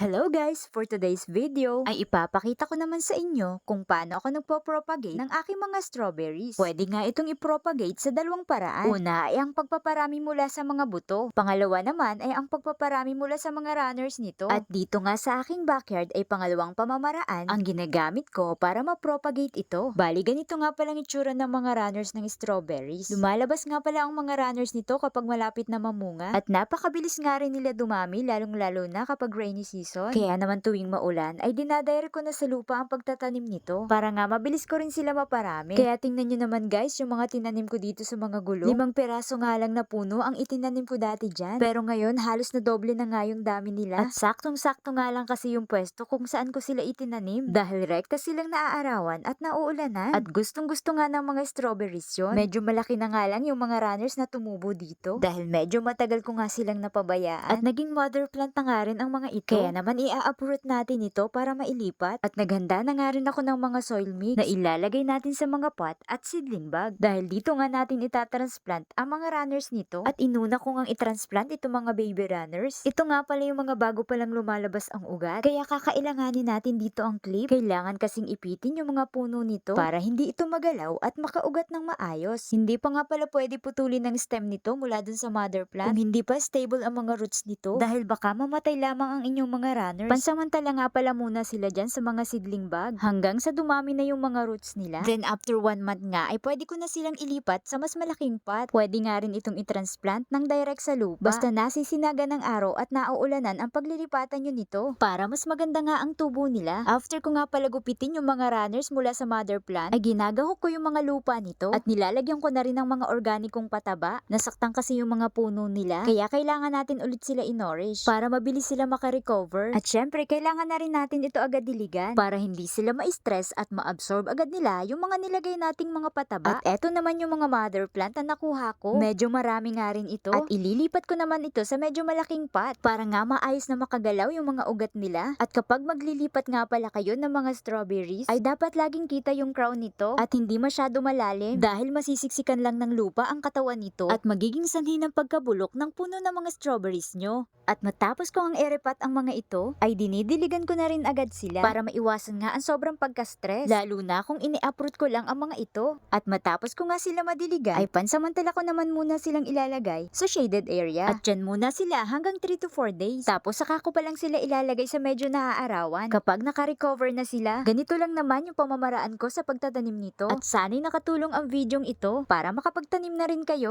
Hello guys! For today's video ay ipapakita ko naman sa inyo kung paano ako nagpo-propagate ng aking mga strawberries. Pwede nga itong ipropagate sa dalawang paraan. Una ay ang pagpaparami mula sa mga buto. Pangalawa naman ay ang pagpaparami mula sa mga runners nito. At dito nga sa aking backyard ay pangalawang pamamaraan ang ginagamit ko para ma-propagate ito. Bali ganito nga palang itsura ng mga runners ng strawberries. Lumalabas nga pala ang mga runners nito kapag malapit na mamunga. At napakabilis nga rin nila dumami lalong lalo na kapag rainy season. Kaya naman tuwing maulan ay dinadire ko na sa lupa ang pagtatanim nito para nga mabilis ko rin sila maparami. Kaya tingnan nyo naman guys yung mga tinanim ko dito sa mga gulo. Limang peraso nga lang na puno ang itinanim ko dati dyan. Pero ngayon halos na doble na nga yung dami nila. At saktong-sakto nga lang kasi yung pwesto kung saan ko sila itinanim. Dahil rekta silang naaarawan at nauulanan. At gustong-gusto nga ng mga strawberries yun. Medyo malaki na nga lang yung mga runners na tumubo dito. Dahil medyo matagal ko nga silang napabayaan. At naging mother plant na nga rin ang mga ito. Kaya naman i-uproot natin ito para mailipat. At naghanda na nga rin ako ng mga soil mix na ilalagay natin sa mga pot at seedling bag. Dahil dito nga natin itatransplant ang mga runners nito. At inuna ko nga i-transplant itong mga baby runners. Ito nga pala yung mga bago palang lumalabas ang ugat. Kaya kakailanganin natin dito ang clip. Kailangan kasing ipitin yung mga puno nito para hindi ito magalaw at makaugat ng maayos. Hindi pa nga pala pwede putulin ng stem nito mula dun sa mother plant kung hindi pa stable ang mga roots nito dahil baka mamatay lamang ang inyong mga runners. Pansamantala nga pala muna sila dyan sa mga seedling bag hanggang sa dumami na yung mga roots nila. Then after one month nga ay pwede ko na silang ilipat sa mas malaking pot. Pwede nga rin itong i-transplant ng direct sa lupa. Basta nasisinaga ng araw at nauulanan ang paglilipatan nyo nito para mas maganda nga ang tubo nila. After ko nga pala gupitin yung mga runners mula sa mother plant ay ginagahok ko yung mga lupa nito at nilalagyan ko na rin ng mga organikong pataba. Nasaktan kasi yung mga puno nila kaya kailangan natin ulit sila in-nourish para mabilis sila makarecover. At syempre, kailangan na rin natin ito agad diligan para hindi sila ma-stress at ma-absorb agad nila yung mga nilagay nating mga pataba. At eto naman yung mga mother plant na nakuha ko. Medyo marami nga rin ito. At ililipat ko naman ito sa medyo malaking pot para nga maayos na makagalaw yung mga ugat nila. At kapag maglilipat nga pala kayo ng mga strawberries, ay dapat laging kita yung crown nito at hindi masyado malalim dahil masisiksikan lang ng lupa ang katawan nito at magiging sanhi ng pagkabulok ng puno ng mga strawberries nyo. At matapos ko ang erepat ang mga ito, ay dinidiligan ko na rin agad sila para maiwasan nga ang sobrang pagka-stress. Lalo na kung ini-uproot ko lang ang mga ito. At matapos ko nga sila madiligan, ay pansamantala ko naman muna silang ilalagay sa shaded area. At dyan muna sila hanggang 3 to 4 days. Tapos saka ko pa lang sila ilalagay sa medyo naaarawan. Kapag naka-recover na sila, ganito lang naman yung pamamaraan ko sa pagtatanim nito. At sana'y nakatulong ang videong ito para makapagtanim na rin kayo